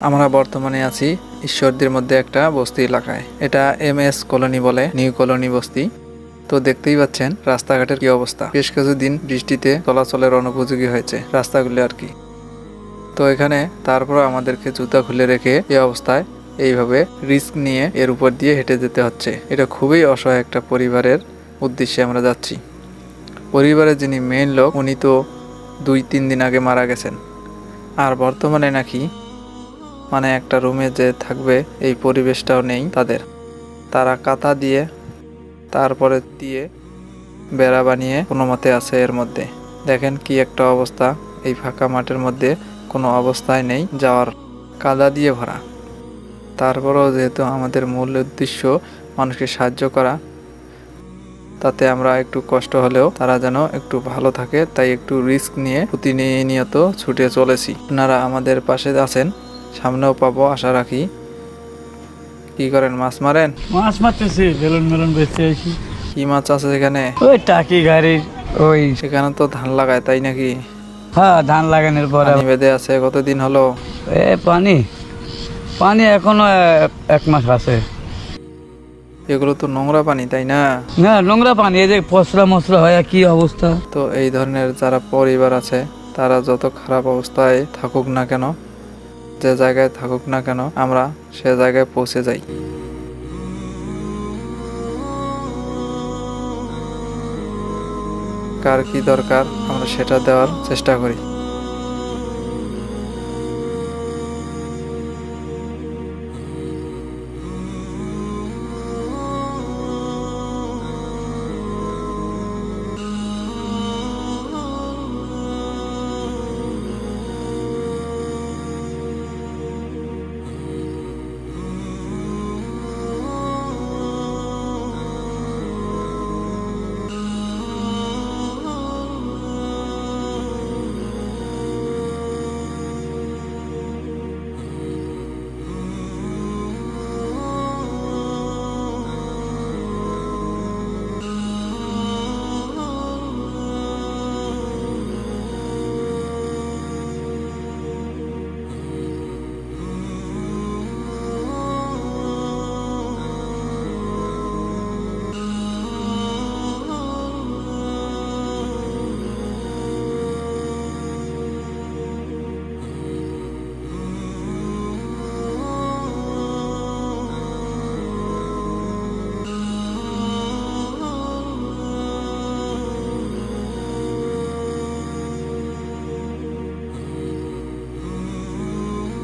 আমরা বর্তমানে আছি ঈশ্বরদের মধ্যে একটা বস্তি এলাকায়। এটা এম এস কলোনি বলে, নিউ কলোনি বস্তি। তো দেখতেই পাচ্ছেন রাস্তাঘাটের কি অবস্থা। বেশ কিছুদিন বৃষ্টিতে চলাচলের অনুপযোগী হয়েছে রাস্তাগুলি আর কি। তো এখানে তারপর আমাদেরকে জুতা খুলে রেখে এই অবস্থায় এইভাবে রিস্ক নিয়ে এর উপর দিয়ে হেঁটে যেতে হচ্ছে। এটা খুবই অসহায় একটা পরিবারের উদ্দেশ্যে আমরা যাচ্ছি। পরিবারের যিনি মেইন লোক, উনি তো দুই তিন দিন আগে মারা গেছেন। আর বর্তমানে নাকি মানে একটা রুমে যে থাকবে, এই পরিবেশটাও নেই তাদের। তারা কাতা দিয়ে, তারপরে দিয়ে বেড়া বানিয়ে কোনো মতে আছে এর মধ্যে। দেখেন কি একটা অবস্থা, এই ফাঁকা মাঠের মধ্যে কোনো অবস্থায় নেই, যাওয়ার কাদা দিয়ে ভরা। তারপরেও যেহেতু আমাদের মূল উদ্দেশ্য মানুষকে সাহায্য করা, তাতে আমরা একটু কষ্ট হলেও তারা যেন একটু ভালো থাকে, তাই একটু রিস্ক নিয়ে প্রতিনিয়ত ছুটে চলেছি। আপনারা আমাদের পাশে আছেন সামনেও পাবো আশা রাখি। কি করেন মাছ মারেন? মাছ মারতেছি বেলুন মেলুন বেচতে আসি। কি মাছ আছে সেখানে ওই টাকি গাড়ির। ওই সেখানে তো ধান লাগায় তাই নাকি? হ্যাঁ ধান লাগানোর পরে। পানি বেঁধে আছে কতদিন হলো? এ পানি। পানি এখনও এক- এক মাস আছে। এগুলো তো নোংরা পানি তাই না? না নোংরা পানি এই যে পচরা মশলা হয় কি অবস্থা? তো এই ধরনের যারা পরিবার আছে তারা যত খারাপ অবস্থায় থাকুক না কেন যে জায়গায় থাকুক না কেন, আমরা সে জায়গায় পৌঁছে যাই। কার কি দরকার, আমরা সেটা দেওয়ার চেষ্টা করি।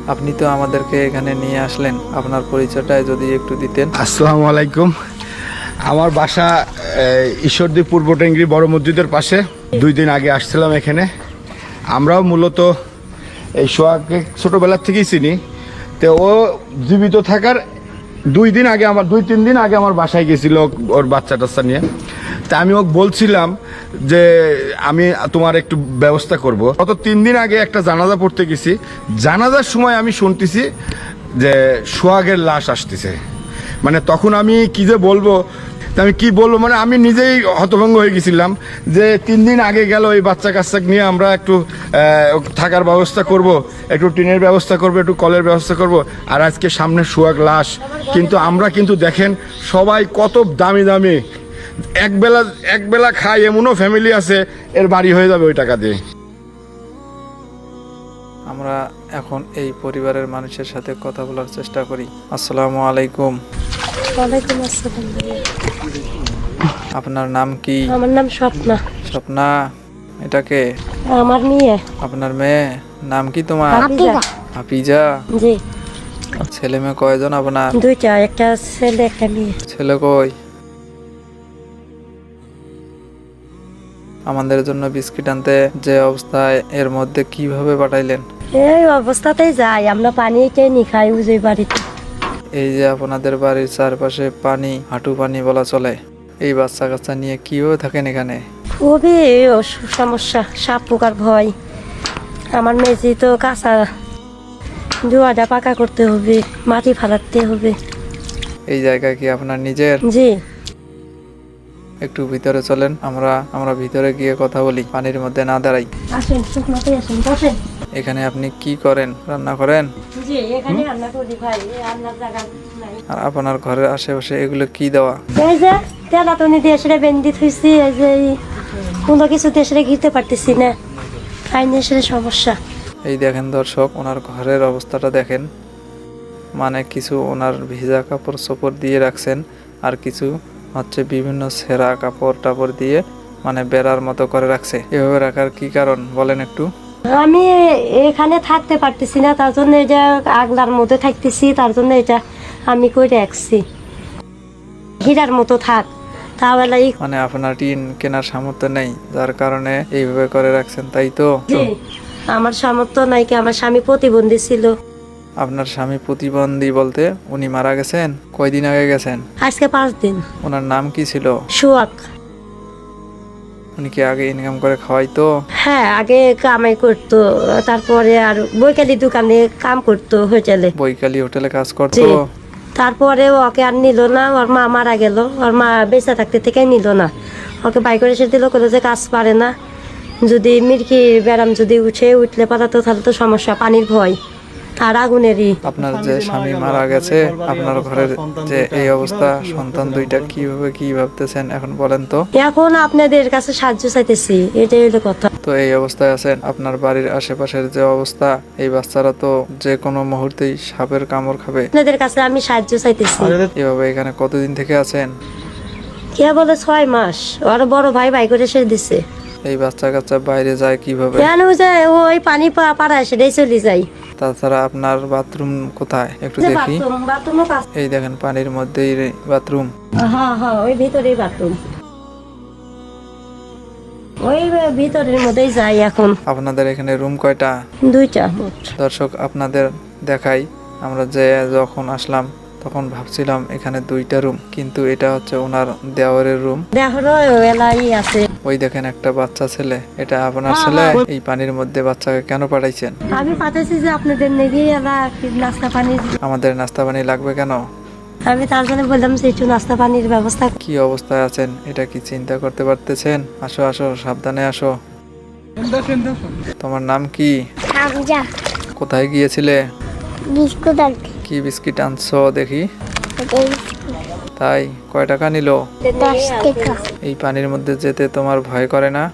আপনি তো আমাদেরকে এখানে নিয়ে আসলেন। আপনার পরিচয়টা যদি একটু দিতেন। আসসালামু আলাইকুম। আমার বাসা আহ, ঈশ্বরদী পূর্ব টেঙ্গি বড় মসজিদের পাশে। দুই দিন আগে আসছিলাম এখানে। আমরাও মূলত এই সোয়াকে ছোটোবেলার থেকেই চিনি। তো ও জীবিত থাকার দুই দিন আগে আমার দুই তিন দিন আগে আমার বাসায় গেছিল ওর বাচ্চা টাচ্চা নিয়ে। তা আমি ওকে বলছিলাম যে আমি তোমার একটু ব্যবস্থা করব। গত তিন দিন আগে একটা জানাজা পড়তে গেছি। জানাজার সময় আমি শুনতেছি যে সোহাগের লাশ আসতেছে। মানে তখন আমি কি যে বলব, তা আমি কি বলব মানে আমি নিজেই হতভঙ্গ হয়ে গেছিলাম যে তিন দিন আগে গেল এই বাচ্চা কাচ্চা নিয়ে আমরা একটু থাকার ব্যবস্থা করব, একটু টিনের ব্যবস্থা করব, একটু কলের ব্যবস্থা করব। আর আজকে সামনে সোয়াগ লাশ। কিন্তু আমরা কিন্তু দেখেন সবাই কত দামি দামি একবেলা একবেলা খাই এমনও ফ্যামিলি আছে এর বাড়ি হয়ে যাবে ওই টাকা দিয়ে। আমরা এখন এই পরিবারের মানুষের সাথে কথা বলার চেষ্টা করি। আসসালামু আলাইকুম। ওয়ালাইকুম আসসালাম আপনার নাম কি? আমার নাম স্বপ্না। স্বপ্না এটাকে আমার মেয়ে। আপনার মেয়ে? নাম কি তোমার? হাফিজা। হাফিজা? জি। ছেলে মেয়ে কয়জন আপনার? দুইটা একটা ছেলে একটা মেয়ে। ছেলে কই আমাদের জন্য বিস্কিট আনতে যে অবস্থায় এর মধ্যে কীভাবে পাঠাইলেন? এই অবস্থাতেই যাই আমরা পানি কেনি খাই উজই বাড়িতে। এই যে আপনাদের বাড়ির চারপাশে পানি হাঁটু পানি বলা চলে এই বাচ্চা কাচ্চা নিয়ে কীভাবে থাকেন এখানে? খুবই সমস্যা সাপ পোকার ভয়। আমার মেজি তো কাঁচা। দুয়াটা পাকা করতে হবে মাটি ফালাতে হবে। এই জায়গা কি আপনার নিজের? জি। একটু ভিতরে চলেন আমরা আমরা ভিতরে গিয়ে কথা বলি পানির মধ্যে না দাঁড়াই। আসেন শুকনোতে আসেন বসেন। এখানে আপনি কি করেন? রান্না করেন? জি এখানে রান্না করি ভাই রান্নার জায়গা নাই। আর আপনার ঘরের আশেপাশে এগুলো কি দেওয়া? এই যে তেলাতনি দিয়ে সেটা বেন্দি থুইছি এই যে এই কোনো কিছু দিয়ে সেটা ঘিরতে পারতেছি না। সেটা সমস্যা। এই দেখেন দর্শক ওনার ঘরের অবস্থাটা দেখেন। মানে কিছু ওনার ভিজা কাপড় চোপড় দিয়ে রাখছেন আর কিছু হচ্ছে বিভিন্ন ছেঁড়া কাপড় টাপড় দিয়ে মানে বেড়ার মতো করে রাখছে। এভাবে রাখার কি কারণ? বলেন একটু। আমি এখানে থাকতে পারতেছি না তার জন্য এটা আগলার মধ্যে থাকতেছি তার জন্য এটা আমি করে রাখছি। হীরার মতো থাক তাহলে মানে আপনার টিন কেনার সামর্থ্য নেই যার কারণে এইভাবে করে রাখছেন তাই তো? আমার সামর্থ্য নাই কি আমার স্বামী প্রতিবন্ধী ছিল। আপনার স্বামী প্রতিবন্ধী বলতে উনি মারা গেছেন কয়দিন আগে গেছেন? আজকে পাঁচ দিন। ওনার নাম কি ছিল? সুয়াক। উনি কি আগে ইনকাম করে খাওয়াইতো? হ্যাঁ আগে কামাই করতো তারপরে আর বৈকালি দোকানে কাম করতো হোটেলে। বৈকালী হোটেলে কাজ। করতো? তারপরে ওকে আর নিল না ওর মা মারা গেল ওর মা বেঁচে থাকতে থেকে নিল না। ওকে বাই করে এসে দিল কোনো যে কাজ পারে না। যদি মির্কি ব্যারাম যদি উঠে উঠলে পাঠাতো তাহলে তো সমস্যা পানির ভয়। আর আগুনেরই। আপনার যে স্বামী মারা গেছে আপনার ঘরের যে এই অবস্থা সন্তান দুইটা কীভাবে কি ভাবতেছেন এখন বলেন তো? এখন আপনাদের কাছে সাহায্য চাইতেছি এটাই হলো কথা। তো এই অবস্থায় আছেন আপনার বাড়ির আশেপাশের যে অবস্থা এই বাচ্চারা তো যে কোনো মুহূর্তেই সাপের কামড় খাবে। আপনাদের কাছে আমি সাহায্য চাইতেছি। এভাবে এখানে কতদিন থেকে আছেন? কে বলে ছয় মাস? ওর বড় ভাই ভাই করে এসে দিছে। এই বাচ্চা কাচ্চা বাইরে যায় কীভাবে? কেন যে ওই পানি পা- পাড়ায় সেটাই চলে যায়। তাছাড়া আপনার বাথরুম কোথায়? একটু দেখি। বাথরুম এই দেখেন পানির মধ্যেই বাথরুম। হ্যাঁ হ্যাঁ ওই ভিতরেই বাথরুম। ওই ভিতরের মধ্যেই যাই এখন। আপনাদের এখানে রুম কয়টা? দুইটা দর্শক আপনাদের দেখাই। আমরা যে যখন আসলাম তখন ভাবছিলাম এখানে দুইটা রুম কিন্তু এটা হচ্ছে ওনার দেওয়ারের রুম। আছে। ওই দেখেন একটা বাচ্চা ছেলে এটা আপনার ছেলে? এই পানির মধ্যে বাচ্চাকে কেন পাঠাইছেন? আমি পাঠাইছি যে আপনাদের নেগে এলা নাস্তা পানি আমাদের নাস্তা পানি লাগবে কেন? আমি তার জন্য বললাম যে একটু নাস্তা পানির ব্যবস্থা কি অবস্থায় আছেন? এটা কি চিন্তা করতে পারতেছেন? আসো আসো সাবধানে আসো। তোমার নাম কি? কোথায় গিয়েছিলে? বিস্কুট আনতে। কি বিস্কিট আনছো দেখি? তাই কয় টাকা নিল? এই পানির মধ্যে যেতে তোমার ভয় করে না?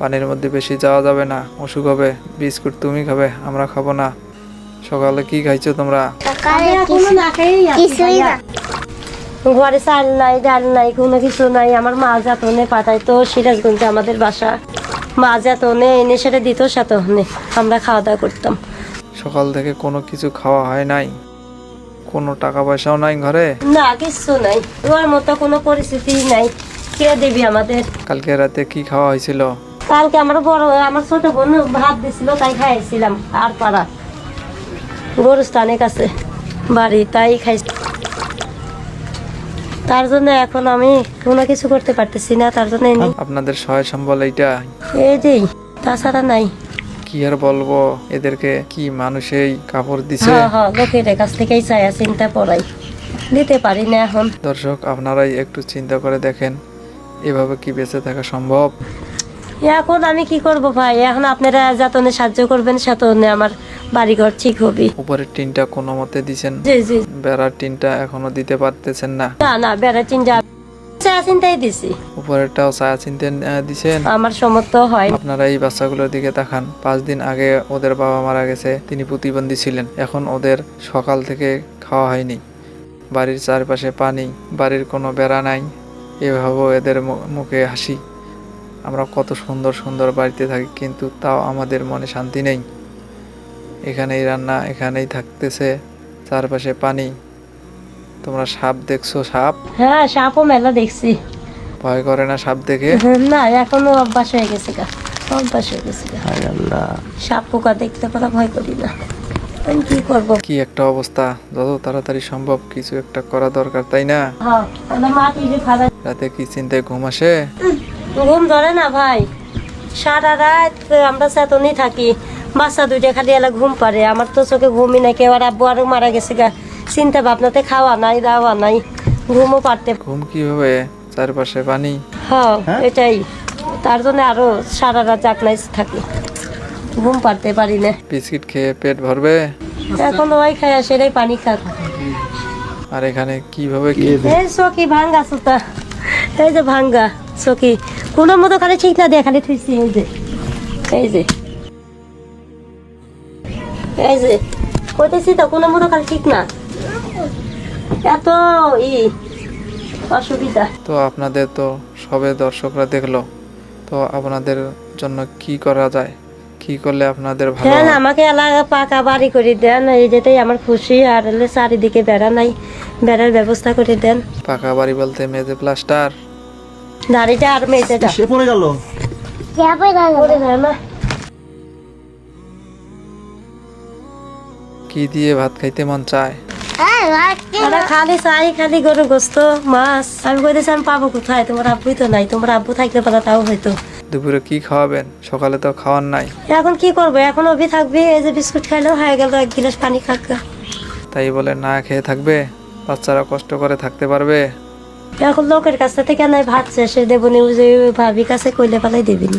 পানির মধ্যে বেশি যাওয়া যাবে না অসুখ হবে বিস্কুট তুমি খাবে আমরা খাব না। সকালে কি খাইছো তোমরা? ঘরে চাল নাই ডাল নাই কোনো কিছু নাই আমার মা যাতনে পাঠায় তো সিরাজগঞ্জে আমাদের বাসা। মা যাতনে এনে সেটা দিত সাতনে। আমরা খাওয়া দাওয়া করতাম। সকাল থেকে কোনো কিছু খাওয়া হয় নাই। কোনো টাকা পয়সাও নাই ঘরে। না কিছু নাই। তোমার মতো কোনো পরিস্থিতি নাই। কে দেবি আমাদের? কালকে রাতে কি খাওয়া হয়েছিল? কালকে আমার বড় আমার ছোট বোন ভাত দিছিল তাই খাইছিলাম। আর পাড়া। গরু গরুস্থানের কাছে বাড়ি তাই খাইছি তার জন্য এখন আমি কোনো কিছু করতে পারতেছি না তার জন্য আপনাদের সহায় সম্বল এইটা এই দিই তাছাড়া নাই। কি আর বলব? এদেরকে কি মানুষেই কাপড় দিছে? হ্যাঁ হ্যাঁ লোকের কাছ থেকেই চিন্তা পড়াই। দিতে পারি না এখন। দর্শক আপনারাই একটু চিন্তা করে দেখেন এভাবে কি বেঁচে থাকা সম্ভব? এখন আমি কি করব ভাই? এখন আপনারা যাতনে সাহায্য করবেন সাতনে আমার বাড়িঘর ঠিক হবে। উপরের টিনটা কোনো মতে দিছেন? জি জি। বেড়ার টিনটা এখনও দিতে পারতেছেন না? না না বেড়া চিন্তা চিন্তাই দিছি। উপরেরটাও ছায়া চিনতে দিছেন? আমার সমর্থ হয়। আপনারা এই বাচ্চাগুলোর দিকে তাকান। পাঁচ দিন আগে ওদের বাবা মারা গেছে তিনি প্রতিবন্ধী ছিলেন। এখন ওদের সকাল থেকে খাওয়া হয়নি। বাড়ির চারপাশে পানি বাড়ির কোনো বেড়া নাই। এভাবেও এদের মুখে হাসি। আমরা কত সুন্দর সুন্দর বাড়িতে থাকি কিন্তু তাও আমাদের মনে শান্তি নেই। এখানেই রান্না এখানেই থাকতেছে। চারপাশে পানি তোমরা সাপ দেখছ সাপ? হ্যাঁ সাপও মেলা দেখছি। ভয় করে না সাপ দেখে? না এখনও অভ্যাস হয়ে গেছে গা। অভ্যাস হয়ে গেছে গা। সাপ পোকা দেখতে পারা ভয় করি না। আমি কি করব? কি একটা অবস্থা? যত তাড়াতাড়ি সম্ভব কিছু একটা করা দরকার তাই না? হ্যাঁ মাটি যে ফালা রাতে কি চিন্তায় ঘুম আসে? ঘুম ধরে না ভাই। সারা রাত আমরা চেতনই থাকি। বাচ্চা দুইটা খালি এলা ঘুম পারে। আমার তো চোখে ঘুমই নাই কেউ আর আব্বু আরও মারা গেছে গা। চিন্তা ভাবনাতে খাওয়া নাই দাওয়া নাই ঘুমও পারতে ঘুম কীভাবে? চারপাশে পানি? হ্যাঁ এটাই। তার জন্য আরও সারা রাত জাগনাই থাকি। ঘুম পারতে পারি না। বিস্কিট খেয়ে পেট ভরবে? এখন ওই খায় সেটাই পানি খাক আর এখানে কীভাবে কি? এই চকি ভাঙ্গা সুতা। এই যে ভাঙ্গা চকি। কোনো মতো খালি ঠিক না দিয়ে খালি থুইছি এই যে। এই যে। এই যে। কইতেছি তো কোনো মতো খালি ঠিক না। এত ই অসুবিধা। তো আপনাদের তো সবে দর্শকরা দেখল। তো আপনাদের জন্য কি করা যায়? কি করলে আপনাদের ভালো দেন আমাকে এলাকা পাকা বাড়ি করে দেন এই যেটাই আমার খুশি আর হলে চারিদিকে বেড়া নাই বেড়ার ব্যবস্থা করে দেন। পাকা বাড়ি বলতে মেজে প্লাস্টার। দাড়িটা আর মেয়েটা সে পড়ে গেল। কি দিয়ে ভাত খাইতে মন চায়? ওরা খালি চাই খালি গরু গোস্ত মাছ। আমি কইতেছি আমি পাবো কোথায়? তোমার আব্বুই তো নাই তোমার আব্বু থাকলে পাতা তাও হয়তো। দুপুরে কি খাওয়াবেন সকালে তো খাওয়ার নাই। এখন কি করব এখন অভি থাকবি এই যে বিস্কুট খাইলেও হয়ে গেল এক গিলাস পানি খাক তাই বলে না খেয়ে থাকবে বাচ্চারা কষ্ট করে থাকতে পারবে। এখন লোকের কাছ থেকে নাই ভাত শেষে দেবনি যে ভাবি কাছে কইলে পালাই দেবিনি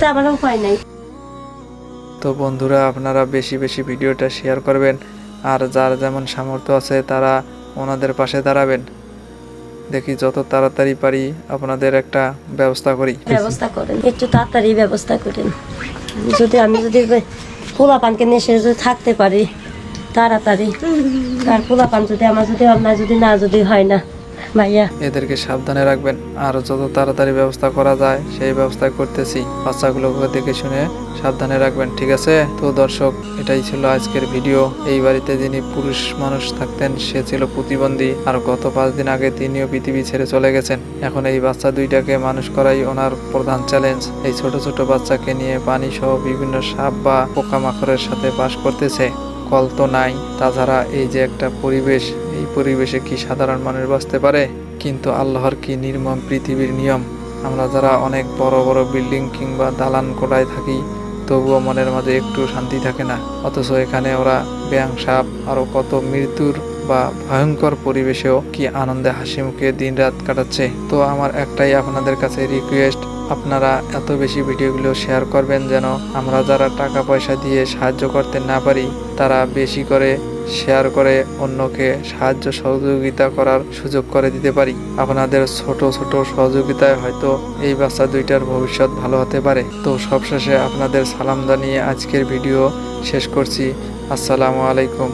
তা আমার উপায় নাই। তো বন্ধুরা আপনারা বেশি বেশি ভিডিওটা শেয়ার করবেন। আর যার যেমন সামর্থ্য আছে, তারা ওনাদের পাশে দাঁড়াবেন। দেখি যত তাড়াতাড়ি পারি আপনাদের একটা ব্যবস্থা করি। ব্যবস্থা করেন, একটু তাড়াতাড়ি ব্যবস্থা করেন। যদি আমি যদি পোলা পানকে নিয়ে যদি থাকতে পারি, তাড়াতাড়ি। আর পোলা পান যদি আমার যদি অন্যায় যদি না যদি হয় না। ভাইয়া। এদেরকে সাবধানে রাখবেন। আর যত তাড়াতাড়ি ব্যবস্থা করা যায়, সেই ব্যবস্থা করতেছি। বাচ্চাগুলোকে দেখে শুনে সাবধানে রাখবেন, ঠিক আছে? তো দর্শক, এটাই ছিল আজকের ভিডিও। এই বাড়িতে যিনি পুরুষ মানুষ থাকতেন, সে ছিল প্রতিবন্ধী। আর গত পাঁচ দিন আগে তিনিও পৃথিবী ছেড়ে চলে গেছেন। এখন এই বাচ্চা দুইটাকে মানুষ করাই ওনার প্রধান চ্যালেঞ্জ। এই ছোট ছোট বাচ্চাকে নিয়ে পানি সহ বিভিন্ন সাপ বা পোকামাকড়ের সাথে বাস করতেছে। কল তো নাই। তাছাড়া এই যে একটা পরিবেশ, এই পরিবেশে কি সাধারণ মানুষ বাঁচতে পারে? কিন্তু আল্লাহর কি নির্মম পৃথিবীর নিয়ম? আমরা যারা অনেক বড় বড় বিল্ডিং কিংবা দালান কোটায় থাকি, তবুও মনের মাঝে একটু শান্তি থাকে না। অথচ এখানে ওরা ব্যাং সাপ আরও কত মৃত্যুর বা ভয়ঙ্কর পরিবেশেও কি আনন্দে হাসি মুখে দিন রাত কাটাচ্ছে। তো আমার একটাই আপনাদের কাছে রিকোয়েস্ট আপনারা এত বেশি ভিডিওগুলো শেয়ার করবেন যেন আমরা যারা টাকা পয়সা দিয়ে সাহায্য করতে না পারি, তারা বেশি করে শেয়ার করে অন্যকে সাহায্য সহযোগিতা করার সুযোগ করে দিতে পারি। আপনাদের ছোট ছোট সহযোগিতায় হয়তো এই বাচ্চা দুইটার ভবিষ্যৎ ভালো হতে পারে। তো সবশেষে আপনাদের সালাম জানিয়ে আজকের ভিডিও শেষ করছি। আসসালামু আলাইকুম।